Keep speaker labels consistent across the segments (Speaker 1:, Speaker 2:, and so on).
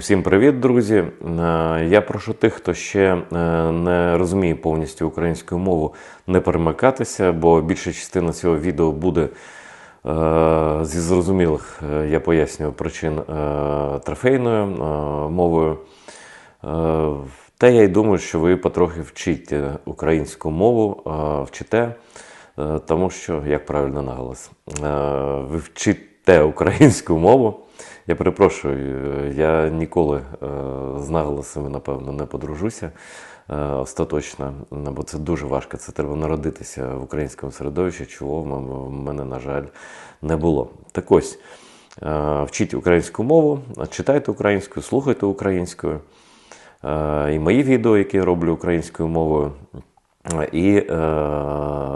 Speaker 1: Всім привіт, друзі! Е, Я прошу тих, хто ще е, не розуміє повністю українську мову, не перемикатися, бо більша частина цього відео буде е, зі зрозумілих, я пояснюю, причин трофейною мовою. Та я й думаю, що ви потрохи вчите українську мову, вчите, тому що, як правильно наголос, ви вчите українську мову. Я перепрошую, е, я ніколи е, з наголосами, напевно, не подружуся е, остаточно, бо це дуже важко. Це треба народитися в українському середовищі, чого в мене, на жаль, не було. Так ось, вчіть українську мову, читайте українською, слухайте українською. І мої відео, які я роблю українською мовою, і е,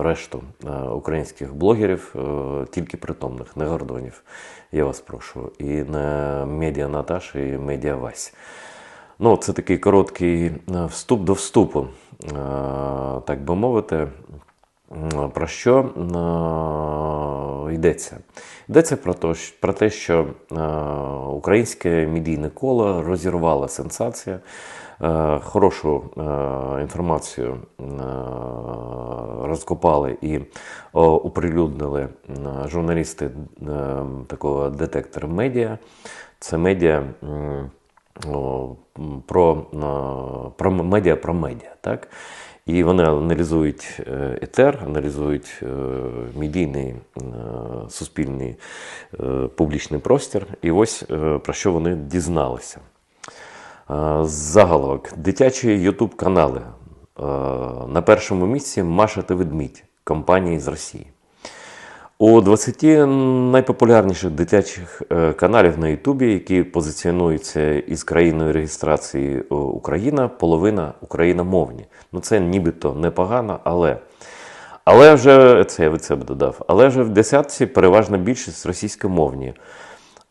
Speaker 1: решту е, українських блогерів, е, тільки притомних, не гордонів. Я вас прошу. І не медіа Наташа, і медіа Вась. Ну, це такий короткий е, вступ до вступу, е, так би мовити. Про що е, йдеться? Йдеться про, щ- про те, що е, українське медійне коло розірвала сенсація. Е, Хорошу е, інформацію розкопали і оприлюднили журналісти такого детектора медіа. Це медіа про, про медіа про медіа. Так? І вони аналізують е, етер, аналізують е, медійний е, суспільний публічний простір. І ось про що вони дізналися. Заголовок. Дитячі Ютуб канали. На першому місці Маша та Ведмідь компанії з Росії. У 20 найпопулярніших дитячих е, каналів на Ютубі, які позиціонуються із країною реєстрації е, Україна, половина україномовні. Ну це нібито непогано, але. Але вже це я від себе додав. Але вже в десятці переважна більшість російськомовні.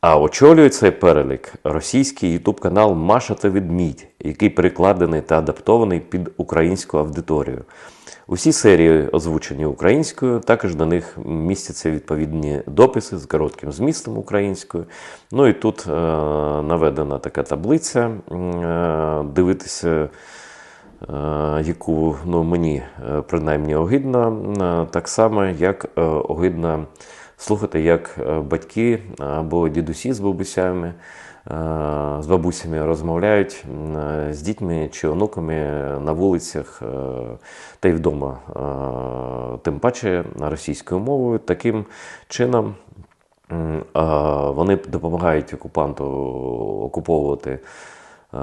Speaker 1: А очолює цей перелік російський ютуб канал Маша та Відмідь, який перекладений та адаптований під українську аудиторію. Усі серії озвучені українською, також до них містяться відповідні дописи з коротким змістом українською. Ну і тут е, наведена така таблиця. Е, дивитися е, яку ну, мені е, принаймні огидно, е, так само, як огидно слухати, як батьки або дідусі з бабусями, з бабусями розмовляють е, з дітьми чи онуками на вулицях е, та й вдома, Е, тим паче російською мовою. Таким чином вони допомагають окупанту окуповувати е,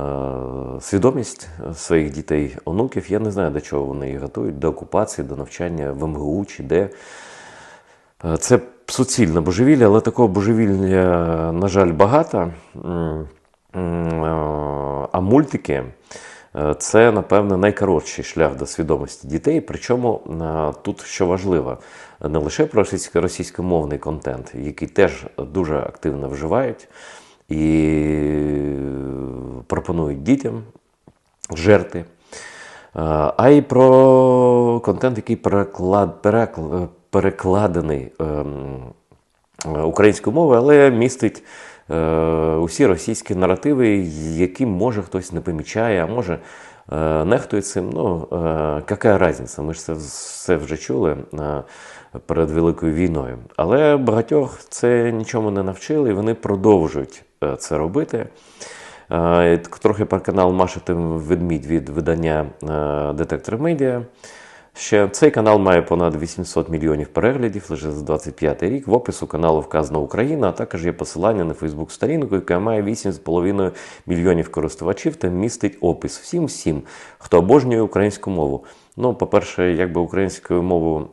Speaker 1: свідомість своїх дітей, онуків. Я не знаю, до чого вони їх готують, до окупації, до навчання в МГУ чи де. Е, Це суцільне божевілля, але такого божевілля, на жаль, багато. А мультики е, це, напевне, найкоротший шлях до свідомості дітей. Причому е, тут що важливо, не лише про російськомовний контент, який теж дуже активно вживають і пропонують дітям жерти. Е, а й про контент, який переклад, перекл- перекладений ем, українською мовою, але містить е, усі російські наративи, які може хтось не помічає, а може е, нехтує цим. Ну, е, яка різниця? Ми ж це все вже чули перед Великою війною. Але багатьох це нічому не навчили, і вони продовжують це робити. Трохи про канал Маша та Ведмідь від видання Детектор Медіа. Ще цей канал має понад 800 мільйонів переглядів лише за 25 рік. В опису каналу вказана Україна, а також є посилання на Фейсбук-сторінку, яка має 8,5 мільйонів користувачів та містить опис всім всім, хто обожнює українську мову. Ну, по-перше, якби українською мовою,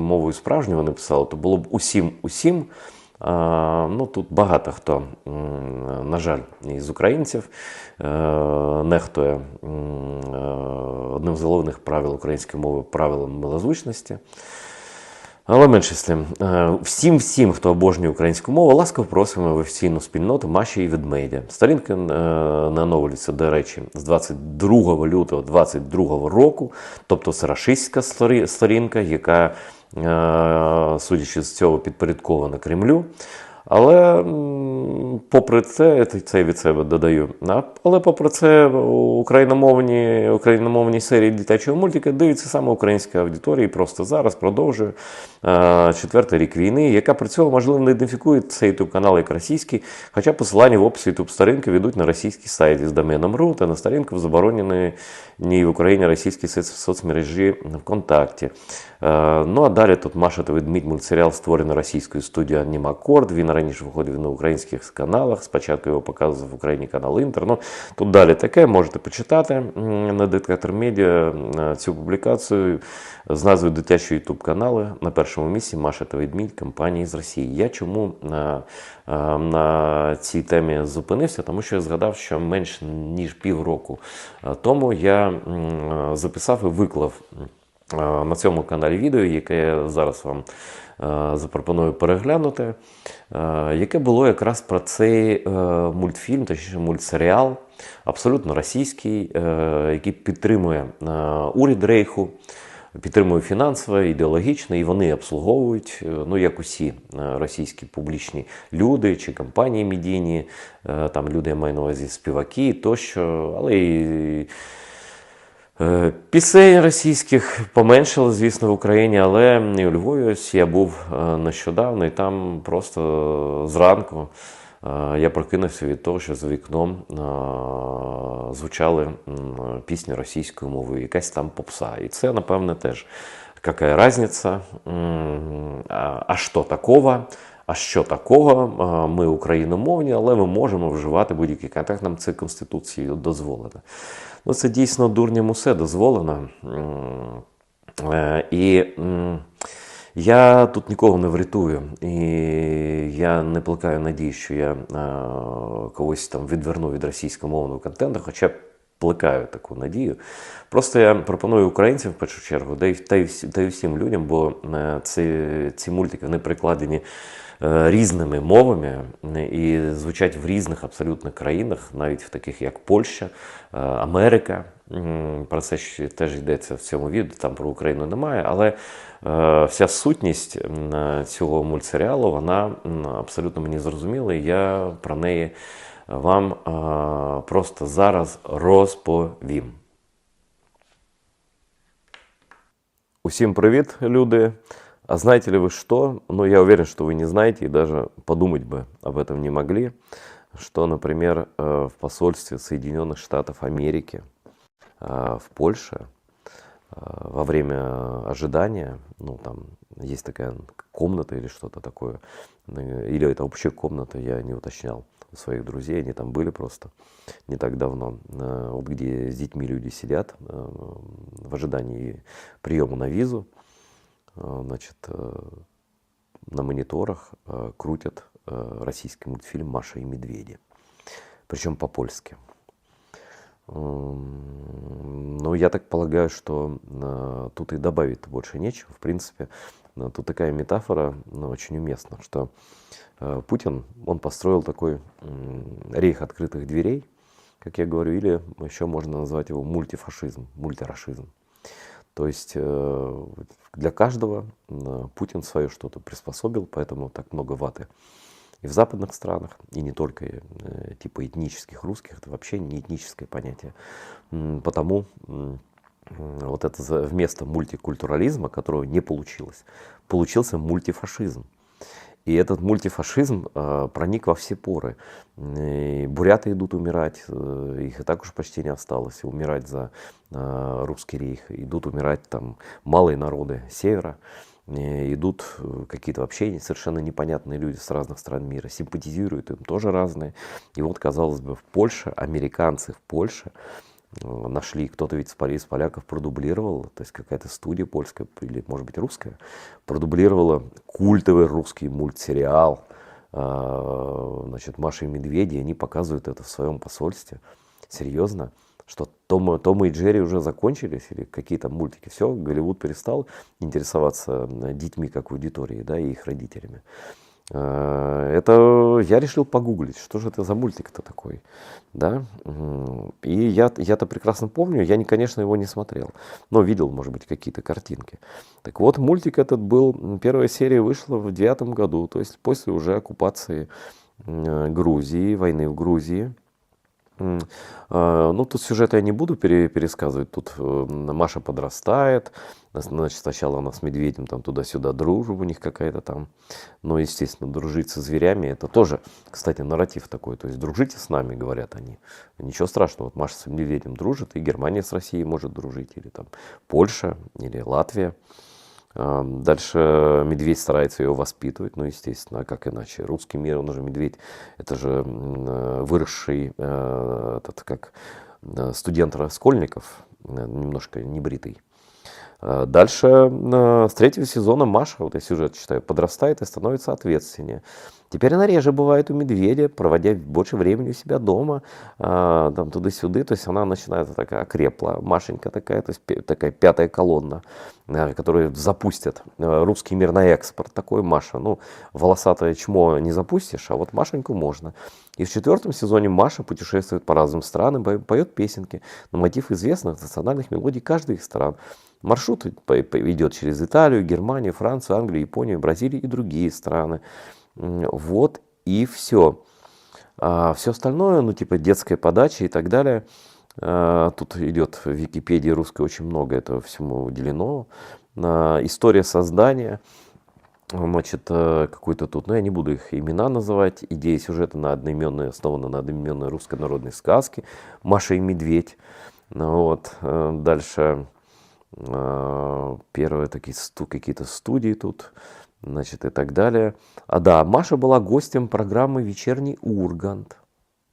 Speaker 1: мовою справжньою вони писали, то було б усім усім. Ну, тут багато хто, на жаль, із українців одним з головних правил української мови правилом милозвучності. Але менше з тим, Е, всім, всім, хто обожнює українську мову, ласкаво просимо в офіційну спільноту Маші і Ведмедя. Сторінка е, не до речі, з 22 лютого 2022 року, тобто це рашистська сторінка, яка, е, судячи з цього, підпорядкована Кремлю. Але попри це, це- від себе додаю. Але попри це, україномовні, україномовні серії дитячого мультика дивиться саме українська аудиторія і просто зараз продовжує е, четвертий рік війни, яка при цьому, можливо, не ідентифікує цей YouTube канал як російський, хоча посилання в описі YouTube сторінки ведуть на російський сайт із доменом .ru та на сторінку в забороненої ні в Україні російській соцмережі ВКонтакті. Е, Ну а далі тут Маша та ведмідь мультсеріал створений російською студією Анімакорд. Він раніше виходив на українських каналах. Спочатку його показував в Україні канал Інтер. Ну тут далі таке можете почитати на детектор медіа е, цю публікацію з назвою Дитячі Ютуб канали на першому місці Маша та ведмідь компанії з Росії. Я чому е, е, на цій темі зупинився? Тому що я згадав, що менш ніж півроку тому я записав і виклав на цьому каналі відео, яке я зараз вам е, запропоную переглянути, е, яке було якраз про цей е, мультфільм, точніше мультсеріал, абсолютно російський, е, який підтримує е, уряд Рейху. Підтримує фінансово, ідеологічно, і вони обслуговують, е, ну як усі е, російські публічні люди чи компанії медійні, е, там люди я маю на увазі співаки тощо, але і Е, Пісень російських поменшало, звісно, в Україні, але і у Львові ось я був е, нещодавно, і там просто зранку е, я прокинувся від того, що за вікном е, звучали пісні російською мовою, якась там попса. І це, напевне, теж яка різниця, М, а що такого? А що такого? Ми україномовні, але ми можемо вживати будь-який контакт. Нам це Конституцією дозволено. Ну, це дійсно дурням усе дозволено. Е, І я тут нікого не врятую. І я не плекаю надії, що я когось там відверну від російськомовного контенту, хоча плекаю таку надію. Просто я пропоную українцям в першу чергу, та й, та й, всім людям, бо е, ці, ці мультики вони прикладені різними мовами е, і звучать в різних абсолютно країнах, навіть в таких як Польща, е, Америка. Про це ще теж йдеться в цьому відео, там про Україну немає. Але е, вся сутність е, цього мультсеріалу, вона абсолютно мені зрозуміла, і я про неї вам е, просто зараз розповім. Усім привіт, люди. А знаете ли вы что? Ну, я уверен, что вы не знаете и даже подумать бы об этом не могли, что, например, э, в посольстве Соединенных Штатов Америки э, в Польше э, во время ожидания, ну, там есть такая комната или что-то такое, или это вообще комната, я не уточнял у своих друзей, они там были просто не так давно, вот где с детьми люди сидят в ожидании приема на визу, значит, э, на мониторах э, крутят э, российский мультфильм «Маша и медведи», причем по-польски. М, Ну, я так полагаю, что э, тут и добавить больше нечего. В принципе, э, тут такая метафора ну, очень уместна, что э, Путин, он построил такой рейх открытых дверей, как я говорю, или еще можно назвать его мультифашизм, мультирашизм. То есть э, для каждого Путин свое что-то приспособил, поэтому так много ваты и в западных странах, и не только э, типа этнических русских, это вообще не этническое понятие. Потому вот это вместо мультикультурализма, которого не получилось, получился мультифашизм. И этот мультифашизм э, проник во все поры. И буряты идут умирать, э, их и так уж почти не осталось, умирать за э, русский рейх. Идут умирать там малые народы севера. Э, Идут э, какие-то вообще совершенно непонятные люди с разных стран мира, симпатизируют им тоже разные. И вот, казалось бы, в Польше, американцы в Польше нашли, кто-то ведь из поля- из поляков продублировал, то есть какая-то студия польская или, может быть, русская, продублировала культовый русский мультсериал э, значит, Маша и Медведи, они показывают это в своем посольстве. Серьезно? Что Том, Том и Джерри уже закончились или какие-то мультики? Все, Голливуд перестал интересоваться э, детьми как аудиторией, да, и их родителями. Э, Это я решил погуглить, что же это за мультик-то такой, да. И я, я-то прекрасно помню, я, не, конечно, его не смотрел, но видел, может быть, какие-то картинки. Так вот, мультик этот был, первая серия вышла в девятом году, то есть после уже оккупации э, Грузии, войны в Грузии. А, Ну, тут сюжет я не буду пере- пересказывать. Тут э, Маша подрастает. Значит, сначала она с медведем там туда-сюда дружба у них какая-то там. Но, естественно, дружить со зверями это тоже, кстати, нарратив такой. То есть дружите с нами, говорят они. Ничего страшного. Вот Маша с медведем дружит, и Германия с Россией может дружить, или там Польша, или Латвия. А, Дальше медведь старается ее воспитывать, ну, естественно, а как иначе. Русский мир, он же медведь, это же м, э, выросший, э, этот, как э, студент Раскольников, э, немножко небритый. А Дальше э, с третьего сезона Маша, вот я сюжет читаю, подрастает и становится ответственнее. Теперь она реже бывает у медведя, проводя больше времени у себя дома, а, там туда-сюда, то есть она начинает такая окрепла, Машенька такая, то есть такая пятая колонна, э, которая запустит э, русский мир на экспорт, такой Маша. Ну, волосатое чмо не запустишь, а вот Машеньку можно. И в четвертом сезоне Маша путешествует по разным странам, по- поет песенки на мотив известных национальных мелодий каждой из стран. Маршрут идет через Италию, Германию, Францию, Англию, Японию, Бразилию и другие страны. Вот и все. А все остальное, ну типа детская подача и так далее, а, тут идет в Википедии русской очень много этого всему уделено. А, История создания, значит, э, какой-то тут, ну я не буду их имена называть, идея сюжета на одноименной, основана на одноименной русской народной сказке «Маша и медведь». Вот. э, Дальше первые такие сту- какие-то студии тут, значит, и так далее. А да, Маша была гостем программы «Вечерний Ургант».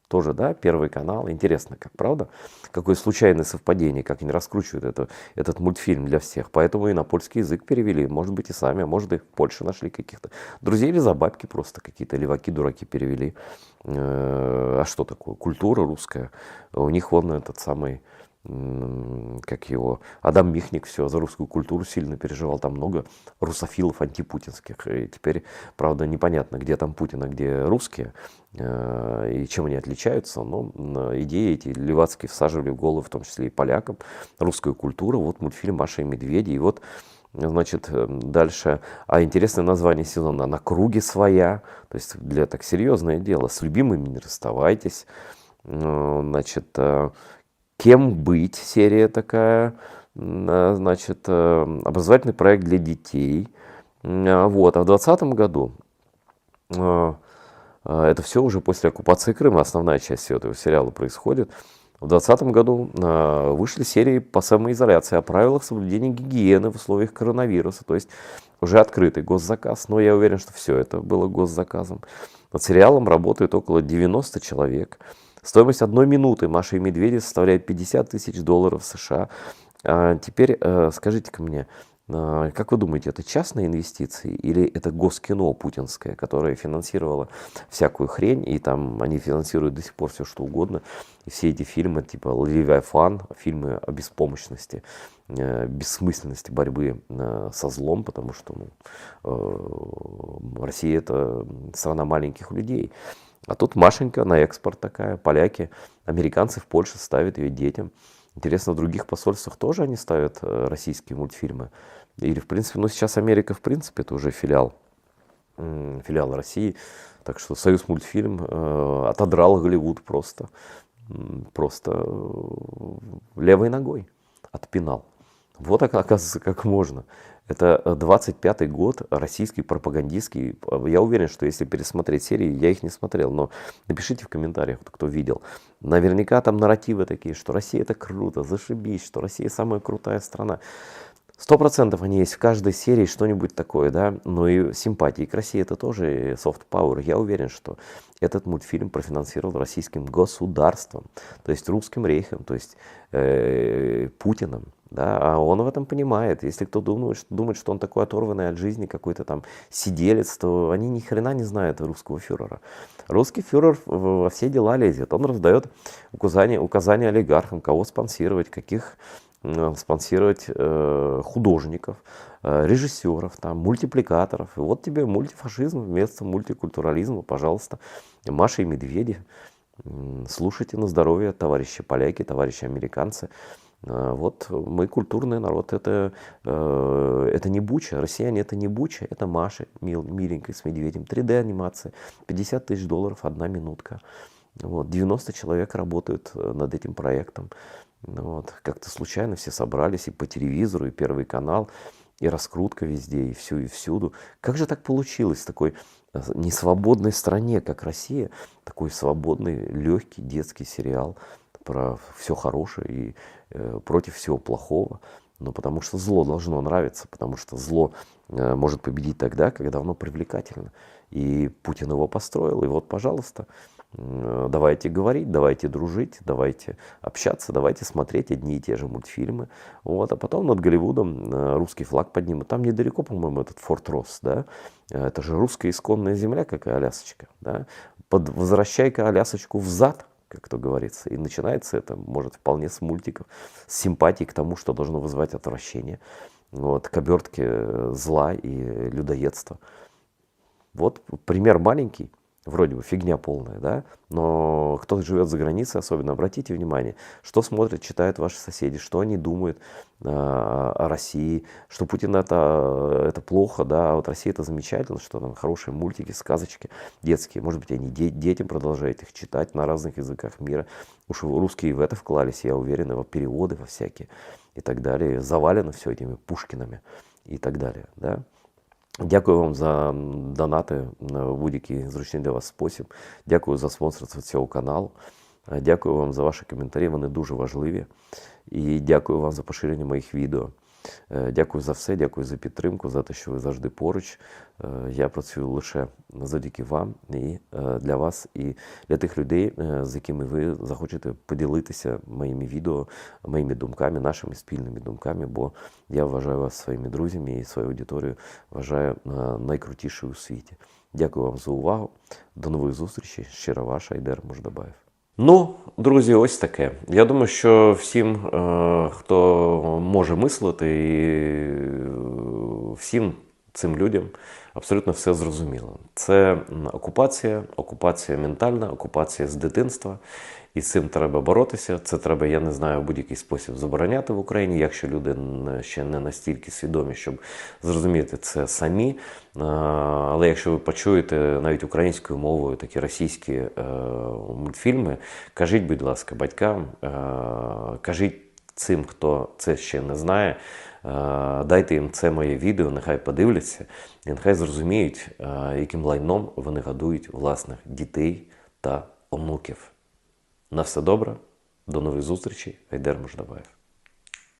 Speaker 1: Тоже, да, Первый канал. Интересно, как, правда? Какое случайное совпадение, как они раскручивают это, этот мультфильм для всех. Поэтому и на польский язык перевели. Может быть, и сами, а может, и в Польше нашли каких-то друзей или за бабки просто какие-то леваки-дураки перевели. Э, А что такое? Культура русская. У них вон этот самый как его, Адам Михник все за русскую культуру сильно переживал, там много русофилов антипутинских, и теперь, правда, непонятно, где там Путин, а где русские, э, и чем они отличаются, но идеи эти левацкие всаживали в голову, в том числе и полякам, русскую культуру, вот мультфильм «Маша и медведи», и вот Значит, э, дальше, а интересное название сезона «На круге своя», то есть для так серьезное дело, с любимыми не расставайтесь, Э, значит, Кем быть серия такая, э, значит, э, образовательный проект для детей. А Вот, а в 2020 году э, э, это все уже после оккупации Крыма, основная часть всего этого сериала происходит. В 2020 году э, вышли серии по самоизоляции о правилах соблюдения гигиены в условиях коронавируса, то есть уже открытый госзаказ, но я уверен, что все это было госзаказом. Над сериалом работает около 90 человек. Стоимость одной минуты Маши и Медведя составляет 50 тысяч долларов США. А теперь э, скажите-ка мне, а, как вы думаете, это частные инвестиции или это госкино путинское, которое финансировало всякую хрень, и там они финансируют до сих пор все что угодно, и все эти фильмы типа «Левиафан», фильмы о беспомощности, э, бессмысленности борьбы э, со злом, потому что ну, э, Россия это страна маленьких людей. А тут Машенька на экспорт такая, поляки, американцы в Польше ставят ее детям. Интересно, в других посольствах тоже они ставят э, российские мультфильмы? Или, в принципе, ну сейчас Америка, в принципе, это уже филиал, филиал России. Так что Союз мультфильм э, отодрал Голливуд просто, просто э, левой ногой отпинал. Вот ока- оказывается, как можно. Это э, 25-й год, российский пропагандистский. Э, Я уверен, что если пересмотреть серии, я их не смотрел, но напишите в комментариях, кто видел. Наверняка там нарративы такие, что Россия это круто, зашибись, что Россия самая крутая страна. Сто процентов они есть в каждой серии что-нибудь такое, да, но и симпатии к России это тоже soft power. Я уверен, что этот мультфильм профинансировал российским государством, то есть русским рейхом, то есть э, Путиным, да, а он в этом понимает. Если кто думает, что, думает, что он такой оторванный от жизни, какой-то там сиделец, то они ни хрена не знают русского фюрера. Русский фюрер во все дела лезет, он раздает указания, указания олигархам, кого спонсировать, каких э, спонсировать э, художников, э, режиссеров, там, мультипликаторов. И вот тебе мультифашизм вместо мультикультурализма, пожалуйста. Маша и Медведи. Слушайте на здоровье, товарищи поляки, товарищи американцы. А, Вот мы культурный народ, это, э, это не Буча, россияне это не Буча, это Маша мил, миленькая с медведем, 3D анимация, 50 тысяч долларов, одна минутка. Вот, 90 человек работают э, над этим проектом. Вот, как-то случайно все собрались и по телевизору, и Первый канал, и раскрутка везде, и всю, и всюду. Как же так получилось в такой э, несвободной стране, как Россия, такой свободный, легкий детский сериал про все хорошее и против всего плохого. Ну, потому что зло должно нравиться, потому что зло э, может победить тогда, когда оно привлекательно. И Путин его построил, и вот, пожалуйста, э, давайте говорить, давайте дружить, давайте общаться, давайте смотреть одни и те же мультфильмы. Вот, а потом над Голливудом э, русский флаг поднимут. Там недалеко, по-моему, этот Форт Росс, да? Э, Это же русская исконная земля, как и Алясочка, да? Под, возвращай-ка Алясочку взад, как то говорится. И начинается это, может, вполне с мультиков, с симпатии к тому, что должно вызывать отвращение, вот, к обертке э, зла и людоедства. Вот пример маленький, вроде бы фигня полная, да, но кто живет за границей, особенно обратите внимание, что смотрят, читают ваши соседи, что они думают э, о России, что Путин это, это плохо, да, а вот Россия это замечательно, что там хорошие мультики, сказочки детские, может быть, они де- детям продолжают их читать на разных языках мира. Уж русские в это вклались, я уверен, и во переводы, во всякие и так далее. Завалено все этими Пушкинами і так далі. Да? Дякую вам за донати в будь-який зручний для вас спосіб. Дякую за спонсорство цього каналу. Е, Дякую вам за ваші коментарі, вони дуже важливі. І дякую вам за поширення моїх відео. Е, Дякую за все, дякую за підтримку, за те, що ви завжди поруч. Е, Я працюю лише завдяки вам і е, для вас, і для тих людей, з якими ви захочете поділитися моїми відео, моїми думками, нашими спільними думками, бо я вважаю вас своїми друзями і свою аудиторію вважаю найкрутішою у світі. Дякую вам за увагу. До нових зустрічей. Щиро ваша Айдер Мождабаєв. Ну, друзі, ось таке. Я думаю, що всім, е, хто може мислити, і е, всім цим людям абсолютно все зрозуміло. Це окупація, окупація ментальна, окупація з дитинства. І з цим треба боротися. Це треба, я не знаю, в будь-який спосіб забороняти в Україні, якщо люди ще не настільки свідомі, щоб зрозуміти це самі. Але якщо ви почуєте навіть українською мовою такі російські е, мультфільми, кажіть, будь ласка, батькам, е, кажіть цим, хто це ще не знає. е, Дайте їм це моє відео, нехай подивляться, і нехай зрозуміють, яким лайном вони годують власних дітей та онуків. На все добре, до нових зустрічей, Айдер Мождабаєв.